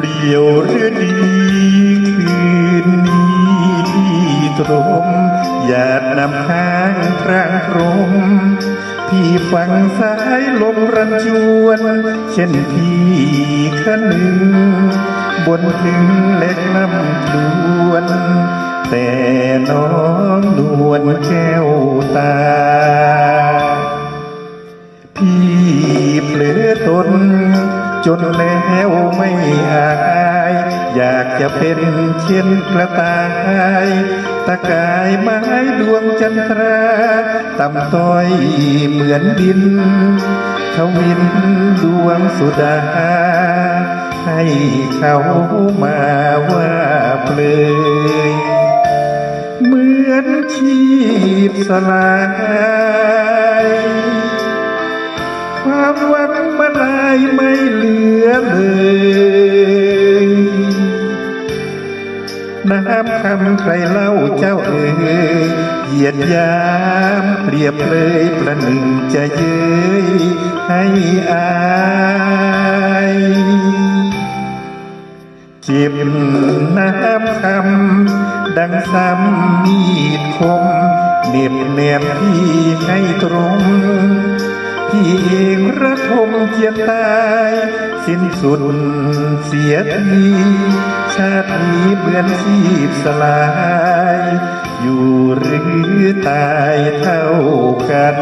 เปลี่ยวหรือดีคืนนี้พี่ตรมหยาดนำค้างพรางพรมพี่ฟังสายลมรันจวน เช่นพี่ขนึงบนถึงเล็กน้ำคลวน แต่น้องนวลแก้วตา นแล้วไม่อายอยากจะเป็นเช่นกระต่ายตะกายไม้ดวงจันทราต่ำต้อยเหมือนดินทวินดวงสุดา ให้เขามาว่าเปลยเหมือนชีพสลายำคำใครเล่าเจ้าเอ๋ยเหยียดยามเปรียบเลยประหนึ่งจะเย้ยให้อายจิบน้ำคำดังซ้ำมีดคมเหน็บแนมพี่ให้ตรงพี่เอง ระทมเจียนตาย สิ้นสุดเสียทีชาตินี้เหมือนสีบสลาย อยู่หรือตายเท่ากัน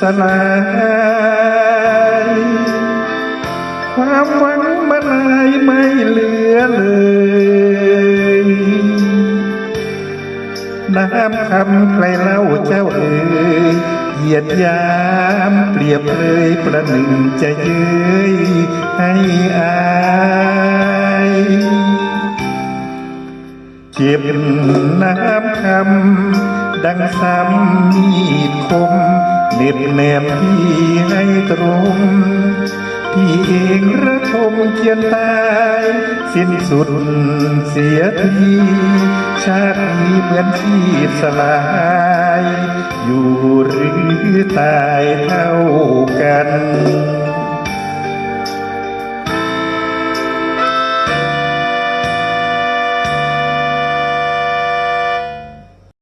สลายความหวังมาลายไม่เหลือเลยน้ำคำใครเล่าเจ้าเอ๋ยเหยียดยามเปรียบเลยประหนึ่งจะเย้ยให้อายเจ็บน้ำคำดังซ้ำมีดคม เน็บแนมพี่ให้ตรงพี่เองระทมเกียนตาย สิ้นสุดเสียทีชาตินี้เหมือนชีพสลาย อยู่หรือตายเท่ากัน